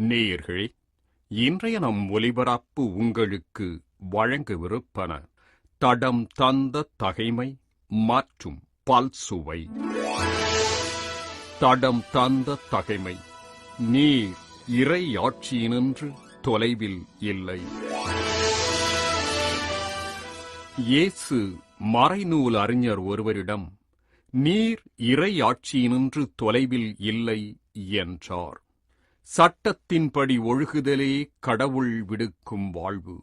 நேயர்களே இன்றைய நம் ஒலிபரப்பு உங்களுக்கு வழங்கவிருப்பன. தடம் தந்த தகைமை மற்றும் பல்சுவை தடம் தந்த தகைமை நீர் இறையாட்சியினின்று தொலைவில் இல்லை. இயேசு மறைநூல் அறிஞர் ஒருவரிடம் நீர் இறையாட்சியினின்று தொலைவில் இல்லை என்றார். சட்டத்தின்படி ஒழுகுதலே கடவுள் விடுக்கும் வாழ்வு.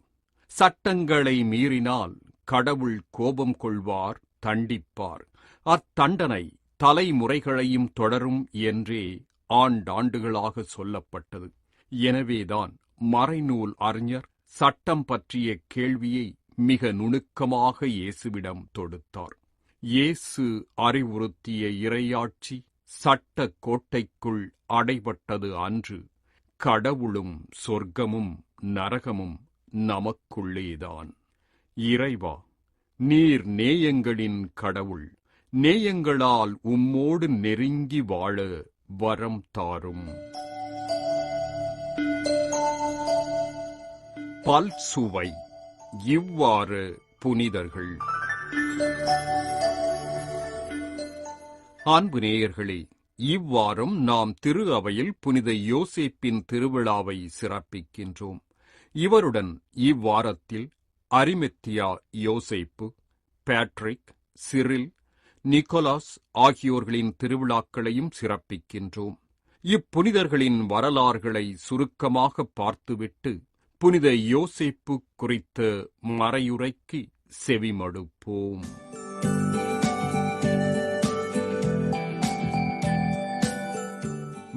சட்டங்களை மீறினால் கடவுள் கோபம் கொள்வார் தண்டிப்பார். அத்தண்டனை தலைமுறைகளையும் தொடரும் என்றே ஆண்டாண்டுகளாக சொல்லப்பட்டது. எனவேதான் மறைநூல் அறிஞர் சட்டம் பற்றிய கேள்வியை மிக நுணுக்கமாக இயேசுவிடம் தொடுத்தார். இயேசு அறிவுறுத்திய இறையாட்சி சட்ட கோட்டைக்குள் அடைபட்டது அன்று. கடவுளும் சொர்க்கமும் நரகமும் நமக்குள்ளேதான். இறைவா நீர் நேயங்களின் கடவுள் நேயங்களால் உம்மோடு நெருங்கி வாழ வரம் தாரும். பல்சுவை இவ்வாறு புனிதர்கள். அன்பு நேயர்களே இவ்வாரம் நாம் திரு அவையில் புனித யோசேப்பின் திருவிழாவை சிறப்பிக்கின்றோம். இவருடன் இவ்வாரத்தில் அரிமெத்தியா யோசேப்பு பேட்ரிக் சிரில் நிக்கோலாஸ் ஆகியோர்களின் திருவிழாக்களையும் சிறப்பிக்கின்றோம். இப்புனிதர்களின் வரலாறுகளை சுருக்கமாக பார்த்துவிட்டு புனித யோசேப்பு குறித்த மறையுரைக்கு செவிமடுப்போம்.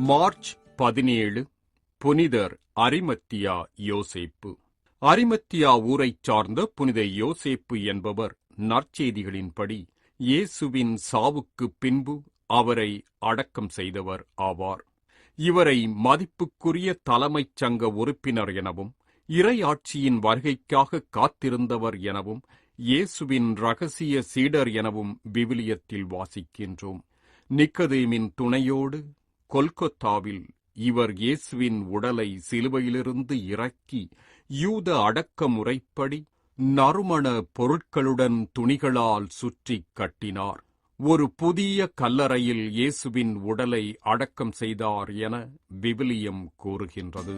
மார்ச் பதினேழு புனிதர் அரிமத்தியா யோசேப்பு. அரிமத்தியா ஊரைச் சார்ந்த புனித யோசேப்பு என்பவர் நற்செய்திகளின்படி இயேசுவின் சாவுக்குப் பின்பு அவரை அடக்கம் செய்தவர் ஆவார். இவரை மதிப்புக்குரிய தலைமைச் சங்க உறுப்பினர் எனவும் இறையாட்சியின் வருகைக்காக காத்திருந்தவர் எனவும் இயேசுவின் ரகசிய சீடர் எனவும் விவிலியத்தில் வாசிக்கின்றோம். நிக்கதேமின் துணையோடு கொல்கத்தாவில் இவர் இயேசுவின் உடலை சிலுவையிலிருந்து இறக்கி யூத அடக்க முறைப்படி நறுமண பொருட்களுடன் துணிகளால் சுற்றிக் கட்டினார். ஒரு புதிய கல்லறையில் இயேசுவின் உடலை அடக்கம் செய்தார் என விவிலியம் கூறுகின்றது.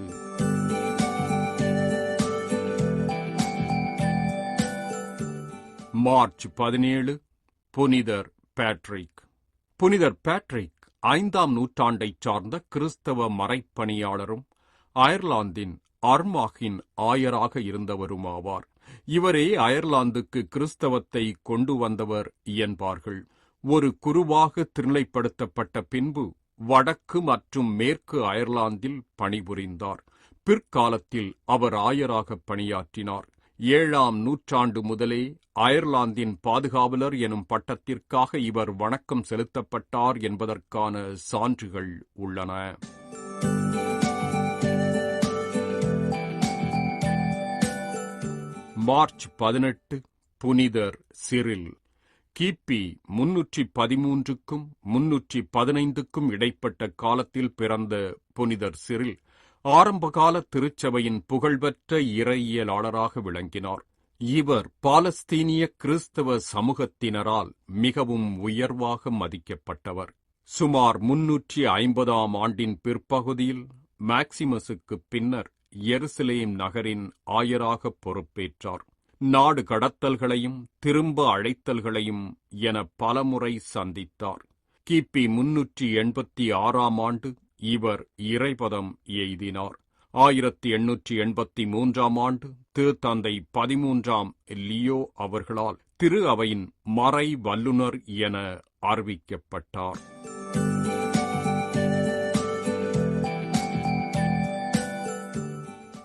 மார்ச் பதினேழு புனிதர் பேட்ரிக். புனிதர் பேட்ரிக் ஐந்தாம் நூற்றாண்டைச் சார்ந்த கிறிஸ்தவ மறைப்பணியாளரும் அயர்லாந்தின் அர்மாகின் ஆயராக இருந்தவருமாவார். இவரே அயர்லாந்துக்கு கிறிஸ்தவத்தை கொண்டு வந்தவர் என்பார்கள். ஒரு குருவாக திருநிலைப்படுத்தப்பட்ட பின்பு வடக்கு மற்றும் மேற்கு அயர்லாந்தில் பணிபுரிந்தார். பிற்காலத்தில் அவர் ஆயராக பணியாற்றினார். ஏழாம் நூற்றாண்டு முதலே அயர்லாந்தின் பாதுகாவலர் எனும் பட்டத்திற்காக இவர் வணக்கம் செலுத்தப்பட்டார் என்பதற்கான சான்றுகள் உள்ளன. மார்ச் பதினெட்டு புனிதர் சிரில் கிபி முன்னூற்றி பதிமூன்றுக்கும் முன்னூற்றி பதினைந்துக்கும் இடைப்பட்ட காலத்தில் பிறந்த புனிதர் சிரில் ஆரம்பகால திருச்சபையின் புகழ்பெற்ற இறையியலாளராக விளங்கினார். இவர் பாலஸ்தீனிய கிறிஸ்தவ சமூகத்தினரால் மிகவும் உயர்வாக மதிக்கப்பட்டவர். சுமார் முன்னூற்றி ஐம்பதாம் ஆண்டின் பிற்பகுதியில் மேக்சிமஸுக்கு பின்னர் எருசலேம் நகரின் ஆயராக பொறுப்பேற்றார். நாடு கடத்தல்களையும் திரும்ப அழைத்தல்களையும் என பலமுறை சந்தித்தார். கிபி முன்னூற்றி எண்பத்தி ஆறாம் ஆண்டு இவர் இறைபதம் எய்தினார். ஆயிரத்தி எண்ணூற்றி எண்பத்தி மூன்றாம் ஆண்டு திருத்தந்தை பதிமூன்றாம் லியோ அவர்களால் திரு அவையின் மறை வல்லுநர் என அறிவிக்கப்பட்டார்.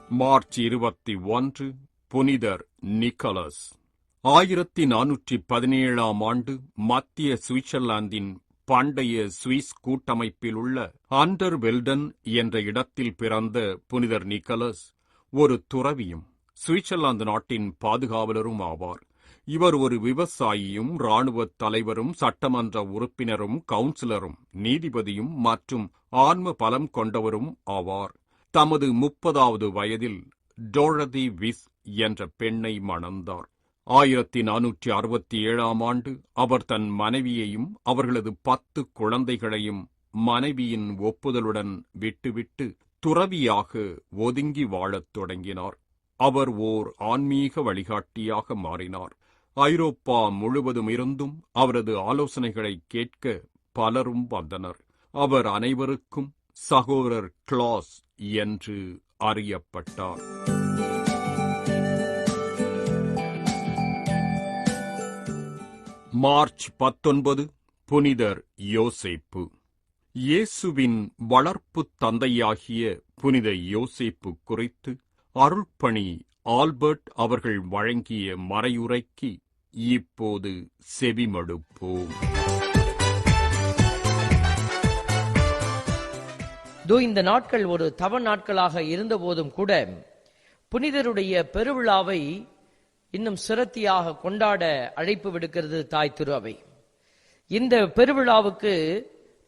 மார்ச் இருபத்தி ஒன்று புனிதர் நிக்கலஸ். ஆயிரத்தி நானூற்றி பதினேழாம் ஆண்டு மத்திய சுவிட்சர்லாந்தின் பண்டைய சுவிஸ் கூட்டமைப்பில் உள்ள வெல்டன் என்ற இடத்தில் பிறந்த புனிதர் நிக்கலஸ் ஒரு துறவியும் சுவிட்சர்லாந்து நாட்டின் பாதுகாவலரும் ஆவார். இவர் ஒரு விவசாயியும் இராணுவத் தலைவரும் சட்டமன்ற உறுப்பினரும் கவுன்சிலரும் நீதிபதியும் மற்றும் ஆன்ம பலம் கொண்டவரும் ஆவார். தமது முப்பதாவது வயதில் டோழதி விஸ் என்ற பெண்ணை மணந்தார். ஆயிரத்தி நானூற்றி அறுபத்தி ஏழாம் ஆண்டு அவர் தன் மனைவியையும் அவர்களது பத்து குழந்தைகளையும் மனைவியின் ஒப்புதலுடன் விட்டுவிட்டு துறவியாக ஒதுங்கி வாழத் தொடங்கினார். அவர் ஓர் ஆன்மீக வழிகாட்டியாக மாறினார். ஐரோப்பா முழுவதும் இருந்தும் அவரது ஆலோசனைகளை கேட்க பலரும் வந்தனர். அவர் அனைவருக்கும் சகோதரர் கிளாஸ் என்று அறியப்பட்டார். மார்ச் பத்தொன்பது புனிதர் யோசேப்பு. இயேசுவின் வளர்ப்புத் தந்தையாகிய புனித யோசேப்பு குறித்து அருள்பணி ஆல்பர்ட் அவர்கள் வழங்கிய மறையுரைக்கு இப்போது செவிமடுப்போம். தோ இந்த நாட்கள் ஒரு தவ நாட்களாக இருந்தபோதும் கூட புனிதருடைய பெருவிழாவை இன்னும் சிரத்தியாக கொண்டாட அழைப்பு விடுக்கிறது தாய் திரு அவை இந்த பெருவிழாவுக்கு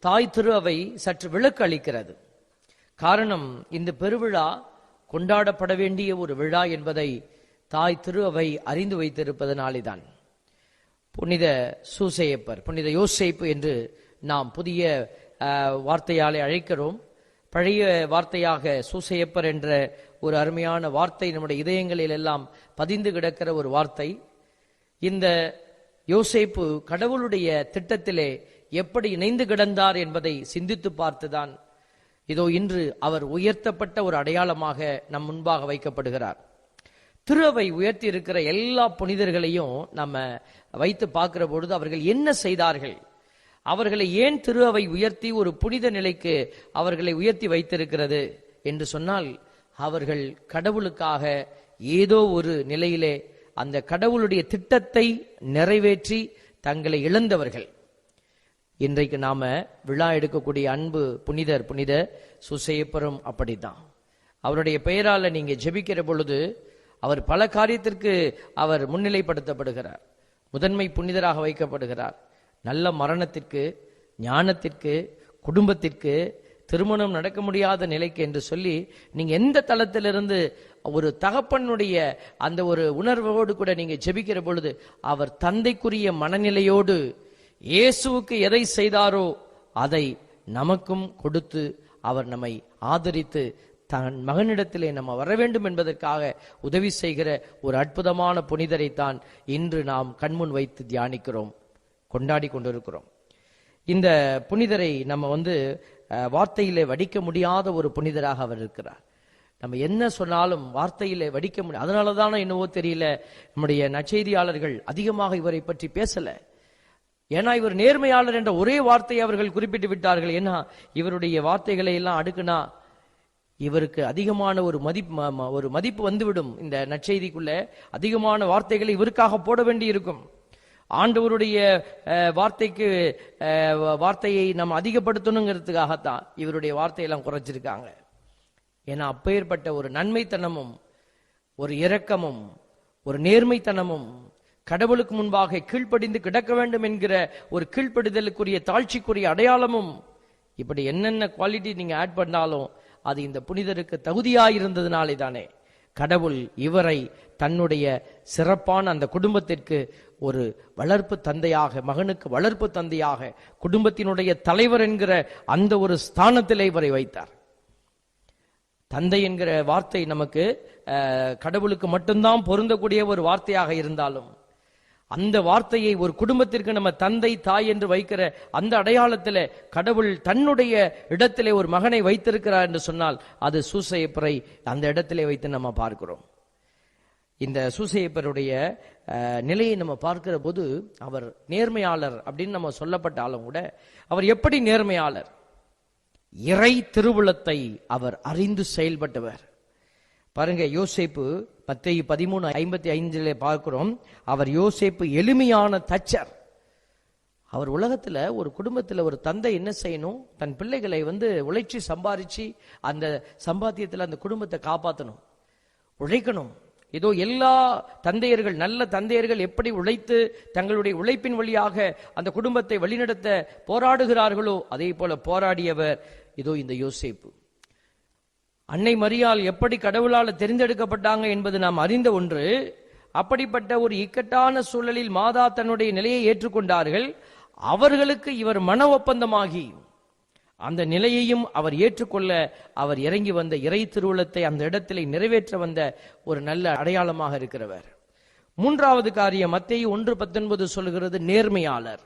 தாய் திரு அவை சற்று விளக்கு அளிக்கிறது. காரணம் இந்த பெருவிழா கொண்டாடப்பட வேண்டிய ஒரு விழா என்பதை தாய் திரு அவை அறிந்து வைத்திருப்பதனாலேதான். புனித சூசையப்பர் புனித யோசேப்பு என்று நாம் புதிய வார்த்தையாலே அழைக்கிறோம். பழைய வார்த்தையாக சூசையப்பர் என்ற ஒரு அருமையான வார்த்தை நம்முடைய இதயங்களில் எல்லாம் பதிந்து கிடக்கிற ஒரு வார்த்தை. இந்த யோசேப்பு கடவுளுடைய திட்டத்திலே எப்படி இணைந்து கிடந்தார் என்பதை சிந்தித்து பார்த்துதான் இதோ இன்று அவர் உயர்த்தப்பட்ட ஒரு அடையாளமாக நம் முன்பாக வைக்கப்படுகிறார். திருவை உயர்த்தி இருக்கிற எல்லா புனிதர்களையும் நம்ம வைத்து பார்க்கிற பொழுது அவர்கள் என்ன செய்தார்கள்? அவர்களை ஏன் திருவை உயர்த்தி ஒரு புனித நிலைக்கு அவர்களை உயர்த்தி வைத்திருக்கிறது? என்று சொன்னால் அவர்கள் கடவுளுக்காக ஏதோ ஒரு நிலையிலே அந்த கடவுளுடைய திட்டத்தை நிறைவேற்றி தங்களை இழந்தவர்கள். இன்றைக்கு நாம விழா எடுக்கக்கூடிய அன்பு புனிதர் புனித சுசேப்பரும் அப்படித்தான். அவருடைய பெயரால நீங்க ஜெபிக்கிற பொழுது அவர் பல காரியத்திற்கு அவர் முன்னிலைப்படுத்தப்படுகிறார். முதன்மை புனிதராக வைக்கப்படுகிறார். நல்ல மரணத்திற்கு ஞானத்திற்கு குடும்பத்திற்கு திருமணம் நடக்க முடியாத நிலைக்கு என்று சொல்லி நீங்க எந்த தளத்திலிருந்து ஒரு தகப்பனுடைய அந்த ஒரு உணர்வோடு கூட நீங்க ஜெபிக்கிற பொழுது அவர் தந்தைக்குரிய மனநிலையோடு இயேசுவுக்கு எதை செய்தாரோ அதை நமக்கும் கொடுத்து அவர் நம்மை ஆதரித்து தன் மகனிடத்திலே நம்ம வர வேண்டும் என்பதற்காக உதவி செய்கிற ஒரு அற்புதமான புனிதரைத்தான் இன்று நாம் கண்முன் வைத்து தியானிக்கிறோம் கொண்டாடி கொண்டிருக்கிறோம். இந்த புனிதரை நம்ம வந்து வார்த்தையிலே வடிக்க முடியாத ஒரு புனிதராக அவர் இருக்கிறார். நம்ம என்ன சொன்னாலும் வார்த்தையிலே வடிக்க முடியும் அதனால தானே என்னவோ தெரியல. நம்முடைய நற்செய்தியாளர்கள் அதிகமாக இவரை பற்றி பேசல. ஏன்னா இவர் நேர்மையாளர் என்ற ஒரே வார்த்தையை அவர்கள் குறிப்பிட்டு விட்டார்கள். ஏன்னா இவருடைய வார்த்தைகளை எல்லாம் அடுக்குனா இவருக்கு அதிகமான ஒரு மதிப்பு ம- ம- ஒரு மதிப்பு வந்துவிடும். இந்த நற்செய்திக்குள்ள அதிகமான வார்த்தைகளை இவருக்காக போட வேண்டி இருக்கும் ஆண்டவருடைய வார்த்தைக்கு வார்த்தையை நம்ம அதிகப்படுத்தணுங்கிறதுக்காகத்தான் இவருடைய வார்த்தையெல்லாம் குறைச்சிருக்காங்க. ஏன்னா அப்பேற்பட்ட ஒரு நன்மைத்தனமும் ஒரு இரக்கமும் ஒரு நேர்மைத்தனமும் கடவுளுக்கு முன்பாக கீழ்ப்படிந்து கிடக்க வேண்டும் என்கிற ஒரு கீழ்ப்படிதலுக்குரிய தாழ்ச்சிக்குரிய அடையாளமும் இப்படி என்னென்ன குவாலிட்டி நீங்க ஆட் பண்ணாலும் அது இந்த புனிதருக்கு தகுதியாக இருந்ததுனாலே தானே கடவுள் இவரை தன்னுடைய சிறப்பான அந்த குடும்பத்திற்கு ஒரு வளர்ப்பு தந்தையாக மகனுக்கு வளர்ப்பு தந்தையாக குடும்பத்தினுடைய தலைவர் என்கிற அந்த ஒரு ஸ்தானத்திலே இவரை வைத்தார். தந்தை என்கிற வார்த்தை நமக்கு அஹ், கடவுளுக்கு மட்டும்தான் பொருந்தக்கூடிய ஒரு வார்த்தையாக இருந்தாலும் அந்த வார்த்தையை ஒரு குடும்பத்திற்கு நம்ம தந்தை தாய் என்று வைக்கிற அந்த அடையாளத்தில் கடவுள் தன்னுடைய இடத்திலே ஒரு மகனை வைத்திருக்கிறார் என்று சொன்னால் அது சூசையப்பரை அந்த இடத்திலே வைத்து நம்ம பார்க்கிறோம். இந்த சூசையப்பருடைய நிலையை நம்ம பார்க்கிற போது அவர் நேர்மையாளர் அப்படின்னு நம்ம சொல்லப்பட்டாலும் கூட அவர் எப்படி நேர்மையாளர்? இறை திருவுளத்தை அவர் அறிந்து செயல்பட்டவர். பாருங்க யோசேப்பு மத்தேயு பதிமூணு ஐம்பத்தி ஐந்தில் பார்க்கிறோம் அவர் யோசேப்பு எளிமையான தச்சர். அவர் உலகத்தில் ஒரு குடும்பத்தில் ஒரு தந்தை என்ன செய்யணும்? தன் பிள்ளைகளை வந்து உழைச்சி சம்பாதிச்சு அந்த சம்பாத்தியத்தில் அந்த குடும்பத்தை காப்பாற்றணும் உழைக்கணும். ஏதோ எல்லா தந்தையர்கள் நல்ல தந்தையர்கள் எப்படி உழைத்து தங்களுடைய உழைப்பின் வழியாக அந்த குடும்பத்தை வழிநடத்த போராடுகிறார்களோ அதே போல போராடியவர் இதோ இந்த யோசேப்பு. அன்னை மரியால் எப்படி கடவுளால் தெரிந்தெடுக்கப்பட்டாங்க என்பது நாம் அறிந்த ஒன்று அப்படிப்பட்ட ஒரு இக்கட்டான சூழலில் மாதா தன்னுடைய நிலையை ஏற்றுக்கொண்டார்கள். அவர்களுக்கு இவர் மன ஒப்பந்தமாகி அந்த நிலையையும் அவர் ஏற்றுக்கொள்ள அவர் இறங்கி வந்த இறை திருவுளத்தை அந்த இடத்திலே நிறைவேற்ற வந்த ஒரு நல்ல அடையாளமாக இருக்கிறவர். மூன்றாவது காரியம் மத்திய ஒன்று பத்தொன்பது சொல்கிறது நேர்மையாளர்.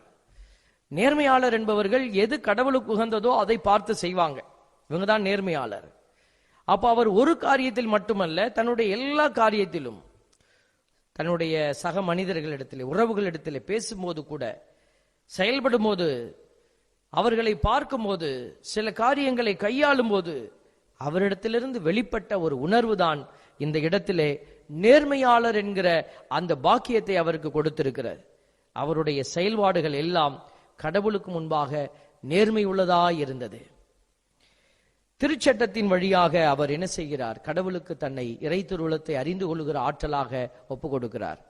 நேர்மையாளர் என்பவர்கள் எது கடவுளுக்கு உகந்ததோ அதை பார்த்து செய்வாங்க. இவங்க தான் நேர்மையாளர். அப்ப அவர் ஒரு காரியத்தில் மட்டுமல்ல தன்னுடைய எல்லா காரியத்திலும் தன்னுடைய சக மனிதர்களிடத்தில் உறவுகளிடத்தில் பேசும்போது கூட செயல்படும் போது அவர்களை பார்க்கும்போது சில காரியங்களை கையாளும் போது அவரிடத்திலிருந்து வெளிப்பட்ட ஒரு உணர்வு தான் இந்த இடத்திலே நேர்மையாளர் என்கிற அந்த பாக்கியத்தை அவருக்கு கொடுத்திருக்கிறார். அவருடைய செயல்பாடுகள் எல்லாம் கடவுளுக்கு முன்பாக நேர்மை உள்ளதாய் இருந்தது. திருச்சட்டத்தின் வழியாக அவர் என்ன செய்கிறார்? கடவுளுக்கு தன்னை இறை திருவுளத்தை அறிந்து கொள்கிற ஆற்றலாக ஒப்பு கொடுக்கிறார்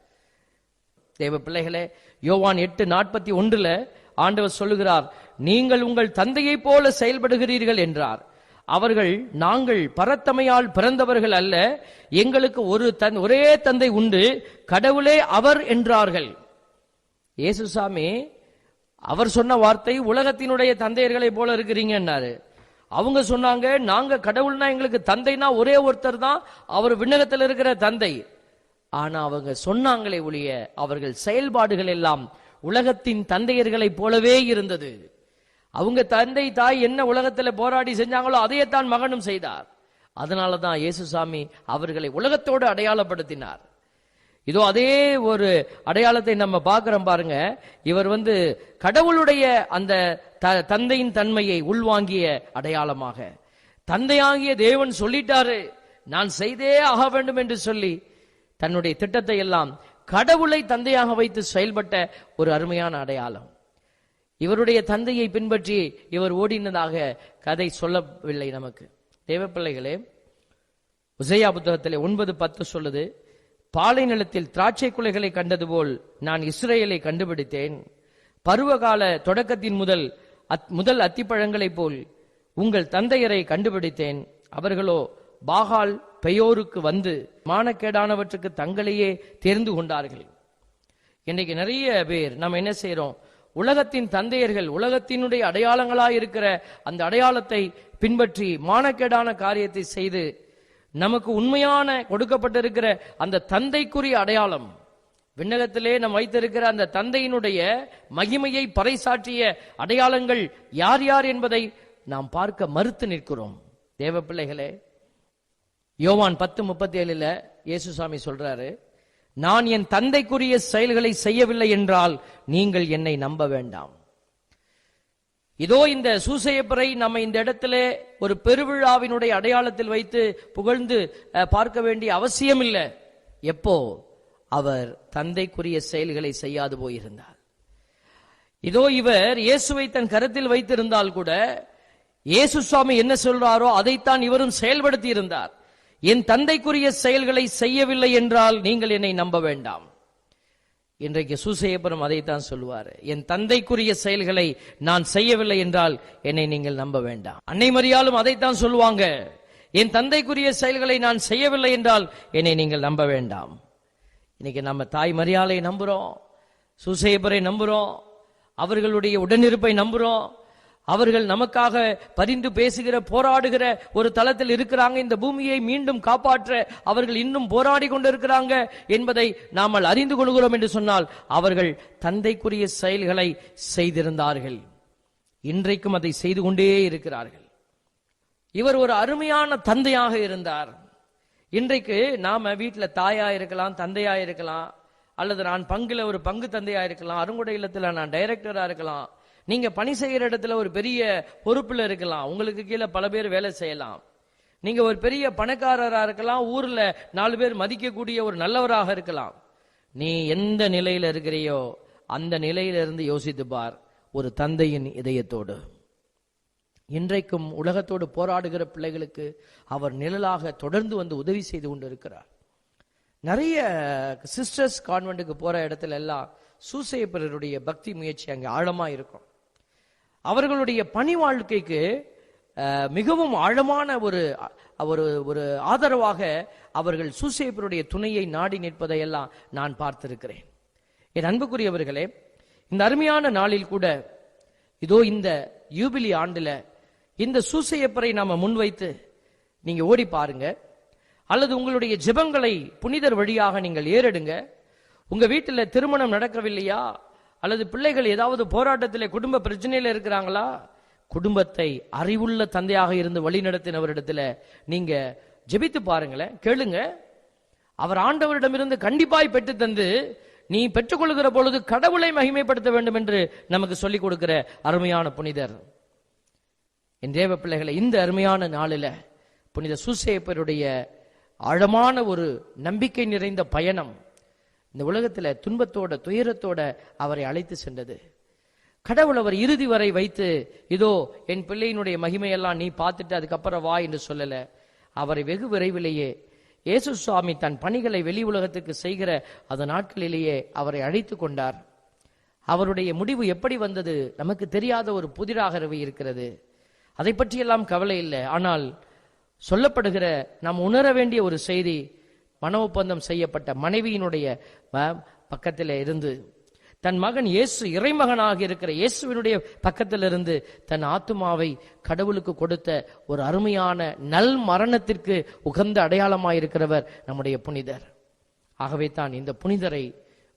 தேவ பிள்ளைகளே யோவான் எட்டு நாற்பத்தி ஒன்றுல ஆண்டவர் சொல்லுகிறார் நீங்கள் உங்கள் தந்தையைப் போல செயல்படுகிறீர்கள் என்றார். அவர்கள் நாங்கள் பரத்தமையால் பிறந்தவர்கள் அல்ல எங்களுக்கு ஒரு தன் ஒரே தந்தை உண்டு கடவுளே அவர் என்றார்கள். இயேசுசாமி அவர் சொன்ன வார்த்தை உலகத்தினுடைய தந்தையர்களைப் போல இருக்கிறீங்கன்னாரு அவங்க சொன்னாங்க நாங்க கடவுள்னா எங்களுக்கு தந்தைனா ஒரே ஒருத்தர் தான் அவர் விண்ணகத்தில் இருக்கிற தந்தை. ஆனா அவங்க சொன்னாங்களே ஒழிய அவர்கள் செயல்பாடுகள் எல்லாம் உலகத்தின் தந்தையர்களைப் போலவே இருந்தது. அவங்க தந்தை தாய் என்ன உலகத்துல போராடி செஞ்சாங்களோ அதையே தான் மகனும் செய்தார். அதனால தான் இயேசுசாமி அவர்களை உலகத்தோடு அடையாளப்படுத்தினார். இதோ அதே ஒரு அடையாளத்தை நம்ம பார்க்குறோம் பாருங்க. இவர் வந்து கடவுளுடைய அந்த த- தந்தையின் தன்மையை உள்வாங்கிய அடையாளமாக. தந்தையாகிய தேவன் சொல்லிட்டாரு நான் செய்தே ஆக வேண்டும் என்று சொல்லி தன்னுடைய திட்டத்தை எல்லாம் கடவுளை தந்தையாக வைத்து செயல்பட்ட ஒரு அருமையான அடையாளம். இவருடைய தந்தையை பின்பற்றி இவர் ஓடினதாக கதை சொல்லவில்லை நமக்கு. தேவப்பிள்ளைகளே உசையா புத்தகத்திலே ஒன்பது பத்து சொல்லுது பாலை நிலத்தில் திராட்சை குலைகளை கண்டது போல் நான் இஸ்ரேலை கண்டுபிடித்தேன். பருவகால தொடக்கத்தின் முதல் அத்- முதல் அத்திப்பழங்களைப் போல் உங்கள் தந்தையரை கண்டுபிடித்தேன். அவர்களோ பாகால் பெயோருக்கு வந்து மானக்கேடானவற்றுக்கு தங்களையே தெரிந்து கொண்டார்கள். இன்னைக்கு நிறைய பேர் நம்ம என்ன செய்யறோம் உலகத்தின் தந்தையர்கள் உலகத்தினுடைய அடையாளங்களாக இருக்கிற அந்த அடையாளத்தை பின்பற்றி மானக்கேடான காரியத்தை செய்து நமக்கு உண்மையான கொடுக்கப்பட்டிருக்கிற அந்த தந்தைக்குரிய அடையாளம் விண்ணகத்திலே நாம் வைத்திருக்கிற அந்த தந்தையினுடைய மகிமையை பறைசாற்றிய அடையாளங்கள் யார் யார் என்பதை நாம் பார்க்க மறுத்து நிற்கிறோம். தேவ பிள்ளைகளே யோவான் பத்து முப்பத்தி ஏழுல இயேசுசாமி சொல்றாரு நான் என் தந்தைக்குரிய செயல்களை செய்யவில்லை என்றால் நீங்கள் என்னை நம்ப வேண்டாம். இதோ இந்த சூசையப்பரை நம்ம இந்த இடத்துல ஒரு பெருவிழாவினுடைய அடையாளத்தில் வைத்து புகழ்ந்து பார்க்க வேண்டிய அவசியம் இல்லை. எப்போ? அவர் தந்தைக்குரிய செயல்களை செய்யாது போயிருந்தார். இதோ இவர் இயேசுவை தன் கருத்தில் வைத்திருந்தால் கூட இயேசு சுவாமி என்ன சொல்றாரோ அதைத்தான் இவரும் செயல்படுத்தி இருந்தார். என் தந்தைக்குரிய செயல்களை செய்யவில்லை என்றால் நீங்கள் என்னை நம்ப வேண்டாம். இன்றைக்கு சூசையபுரம் அதைத்தான் சொல்லுவார். என் தந்தைக்குரிய செயல்களை நான் செய்யவில்லை என்றால் என்னை நீங்கள் நம்ப வேண்டாம். அன்னை மரியாலும் அதைத்தான் சொல்லுவாங்க. என் தந்தைக்குரிய செயல்களை நான் செய்யவில்லை என்றால் என்னை நீங்கள் நம்ப வேண்டாம். இன்னைக்கு நம்ம தாய் மரியாதை நம்புறோம். சூசையபரை நம்புறோம். அவர்களுடைய உடனிருப்பை நம்புறோம். அவர்கள் நமக்காக பரிந்து பேசுகிற போராடுகிற ஒரு தளத்தில் இருக்கிறாங்க. இந்த பூமியை மீண்டும் காப்பாற்ற அவர்கள் இன்னும் போராடி கொண்டிருக்கிறாங்க என்பதை நாம் அறிந்து கொள்கிறோம் என்று சொன்னால் அவர்கள் தந்தைக்குரிய செயல்களை செய்திருந்தார்கள். இன்றைக்கும் அதை செய்து கொண்டே இருக்கிறார்கள். இவர் ஒரு அருமையான தந்தையாக இருந்தார். இன்றைக்கு நாம வீட்டில் தாயா இருக்கலாம் தந்தையா இருக்கலாம் அல்லது நான் பங்குல ஒரு பங்கு தந்தையா இருக்கலாம் அருங்குடை இல்லத்தில் நான் டைரக்டரா இருக்கலாம் நீங்க பணி செய்கிற இடத்துல ஒரு பெரிய பொறுப்புல இருக்கலாம். உங்களுக்கு கீழே பல பேர் வேலை செய்யலாம். நீங்க ஒரு பெரிய பணக்காரராக இருக்கலாம். ஊர்ல நாலு பேர் மதிக்கக்கூடிய ஒரு நல்லவராக இருக்கலாம். நீ எந்த நிலையில இருக்கிறியோ அந்த நிலையிலிருந்து யோசித்து பார். ஒரு தந்தையின் இதயத்தோடு. இன்றைக்கும் உலகத்தோடு போராடுகிற பிள்ளைகளுக்கு அவர் நிழலாக தொடர்ந்து வந்து உதவி செய்து கொண்டிருக்கிறார். நிறைய சிஸ்டர்ஸ் கான்வென்ட்டுக்கு போற இடத்துல எல்லாம் சூசையப்பரருடைய பக்தி முயற்சி அங்கே ஆழமா இருக்கும். அவர்களுடைய பணி வாழ்க்கைக்கு மிகவும் ஆழமான ஒரு ஒரு ஒரு ஆதரவாக அவர்கள் சூசேப்பருடைய துணையை நாடி நிற்பதையெல்லாம் நான் பார்த்திருக்கிறேன். என் அன்புக்குரியவர்களே இந்த அருமையான நாளில் கூட இதோ இந்த யூபிலி ஆண்டில் இந்த சூசையப்பரை நாம் முன்வைத்து நீங்கள் ஓடி பாருங்க. அல்லது உங்களுடைய ஜெபங்களை புனிதர் வழியாக நீங்கள் ஏறெடுங்க. உங்கள் வீட்டில் திருமணம் நடக்கவில்லையா? அல்லது பிள்ளைகள் ஏதாவது போராட்டத்தில் குடும்ப பிரச்சனையில் இருக்கிறாங்களா? குடும்பத்தை அறிவுள்ள தந்தையாக இருந்து வழிநடத்தினவரிடத்துல நீங்க ஜெபித்து பாருங்களேன் கேளுங்க. அவர் ஆண்டவரிடமிருந்து கண்டிப்பாய் பெற்று தந்து நீ பெற்றுக்கொள்கிற பொழுது கடவுளை மகிமைப்படுத்த வேண்டும் என்று நமக்கு சொல்லிக் கொடுக்கிற அருமையான புனிதர். என் தேவ பிள்ளைகளை இந்த அருமையான நாளில புனித சுசேப்பருடைய ஆழமான ஒரு நம்பிக்கை நிறைந்த பயணம் இந்த உலகத்தில் துன்பத்தோட துயரத்தோட அவரை அழைத்து சென்றது. கடவுள் அவர் இறுதி வரை வைத்து இதோ என் பிள்ளையினுடைய மகிமையெல்லாம் நீ பார்த்துட்டு அதுக்கப்புறம் வா என்று சொல்லல. அவரை வெகு விரைவிலேயே இயேசு சுவாமி தன் பணிகளை வெளி உலகத்துக்கு செய்கிற அந்த நாட்களிலேயே அவரை அழைத்து கொண்டார். அவருடைய முடிவு எப்படி வந்தது நமக்கு தெரியாத ஒரு புதிராகவே இருக்கிறது. அதை பற்றியெல்லாம் கவலை இல்லை. ஆனால் சொல்லப்படுகிற நாம் உணர வேண்டிய ஒரு செய்தி மன ஒப்பந்தம் செய்யப்பட்ட மனைவியினுடைய பக்கத்தில் இருந்து தன் மகன் இயேசு இறைமகனாக இருக்கிற இயேசுவினுடைய பக்கத்திலிருந்து தன் ஆத்துமாவை கடவுளுக்கு கொடுத்த ஒரு அருமையான நல் மரணத்திற்கு உகந்த அடையாளமாயிருக்கிறவர் நம்முடைய புனிதர். ஆகவே தான் இந்த புனிதரை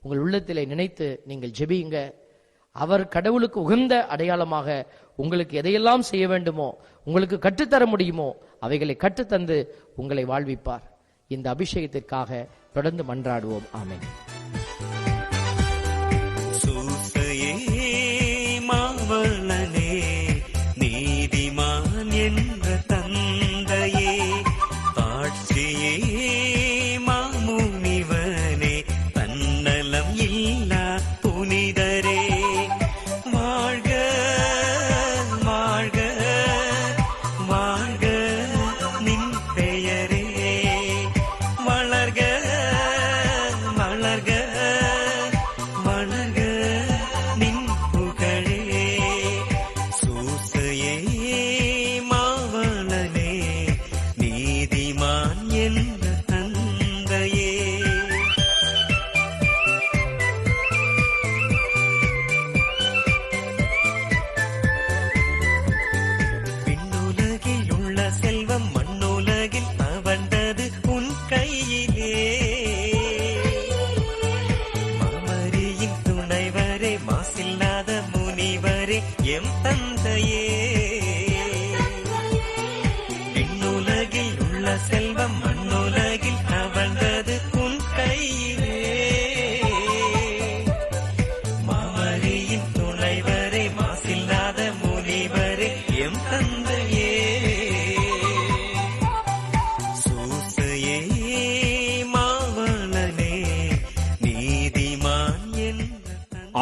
உங்கள் உள்ளத்திலே நினைத்து நீங்கள் ஜெபியுங்க. அவர் கடவுளுக்கு உகந்த அடையாளமாக உங்களுக்கு எதையெல்லாம் செய்ய வேண்டுமோ உங்களுக்கு கற்றுத்தர முடியுமோ அவைகளை கற்றுத்தந்து உங்களை வாழ்விப்பார். இந்த அபிஷேகத்திற்காக தொடர்ந்து மன்றாடுவோம். ஆமேன்.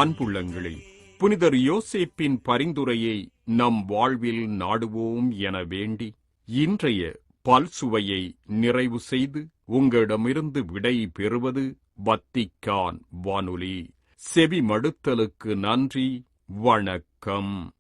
அன்புள்ளங்களே புனிதர் யோசேப்பின் பரிந்துரையை நம் வாழ்வில் நாடுவோம் என வேண்டி இன்றைய பல்சுவையை நிறைவு செய்து உங்களிடமிருந்து விடை பெறுவது வத்திக்கான் வானொலி. செவி மடுத்தலுக்கு நன்றி. வணக்கம்.